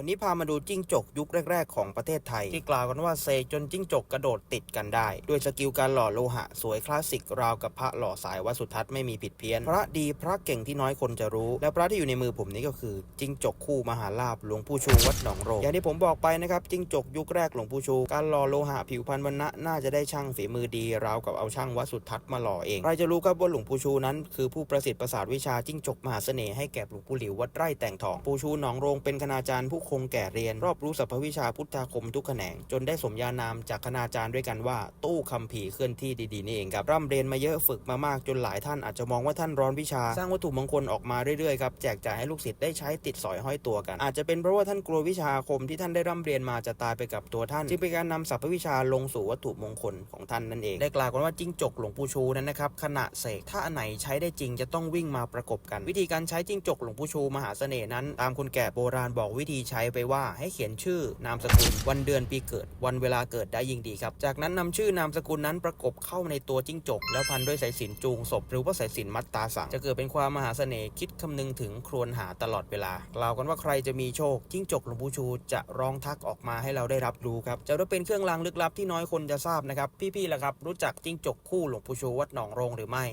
วันนี้พามาดูจิ้งจกยุคแรก ๆ ของประเทศไทย ที่กล่าวกันว่าเซจนจิ้งจกกระโดดติดกันได้ ด้วยสกิลการหล่อโลหะ สวยคลาสสิกราวกับพระหล่อสายวัสุทัศน์ไม่มีผิดเพี้ยน พระดีพระเก่งที่น้อยคนจะรู้ และพระที่อยู่ในมือผมนี้ก็คือ จิ้งจกคู่มหาลาภหลวงปู่ชูวัดหนองโรงอย่างที่ผมบอกไปนะครับจิ้งจกยุคแรกหลวงปู่ชู การหล่อโลหะผิวพรรณวรรณะน่าจะได้ช่างฝีมือดีราวกับเอาช่างวัสุทัศน์มาหล่อเองใครจะรู้ครับว่าหลวงปู่ชูนั้น คือผู้ประสิทธิ์ประสาทวิชาจิ้งจกมหาเสน่ห์ให้แก่หลวงปู่หลิววัดไร่แต่งทองปู่ชูหนองโรงเป็นคณาจารย์ผู้คงแก่เรียน รอบรู้สรรพวิชาพุทธาคมทุกแขนง จนได้สมญานามจากคณาจารย์ด้วยกันว่า ตู้คำผีเคลื่อนที่ดีๆนี่เองครับร่ำเรียนมาเยอะฝึกมามากจนหลายท่านอาจจะมองว่าท่านร้อนวิชา สร้างวัตถุมงคลออกมาเรื่อยๆครับแจกจ่ายให้ลูกศิษย์ได้ใช้ติดสอยห้อยตัวกัน อาจจะเป็นเพราะว่าท่านกลัววิชาคมที่ท่านได้ร่ำเรียนมาจะตายไปกับตัวท่าน จึงเป็นการนำสรรพวิชาลงสู่วัตถุมงคลของท่านนั่นเอง ได้กล่าวกันว่าจิ้งจกหลวงปู่ชูนั้นนะครับขณะเสกถ้าอันไหนใช้ได้จริงจะต้องวิ่งมาประกบกัน วิธีการใช้จิ้งจกหลวงปู่ชูมหาเสน่ห์นั้น ตามคนแก่โบราณบอกวิธีใช้ไปว่าให้เขียนชื่อนามสกุล วันเดือนปีเกิด วันเวลาเกิดได้ยิ่งดีครับ จากนั้นนำชื่อนามสกุลนั้นประกบเข้าในตัวจิ้งจก แล้วพันด้วยสายสินจูงศพหรือว่าสายสินมัดตาสังจะเกิดเป็นความมหาเสน่ห์คิดคำนึงถึงครวญหาตลอดเวลากล่าวกันว่าใครจะมีโชคจิ้งจกหลวงปู่ชูจะร้องทักออกมาให้เราได้รับรู้ครับจะได้เป็นเครื่องรางลึกลับที่น้อยคนจะทราบนะครับพี่ๆล่ะครับรู้จักจิ้งจกคู่หลวงปู่ชูวัดหนองโรงหรือไม่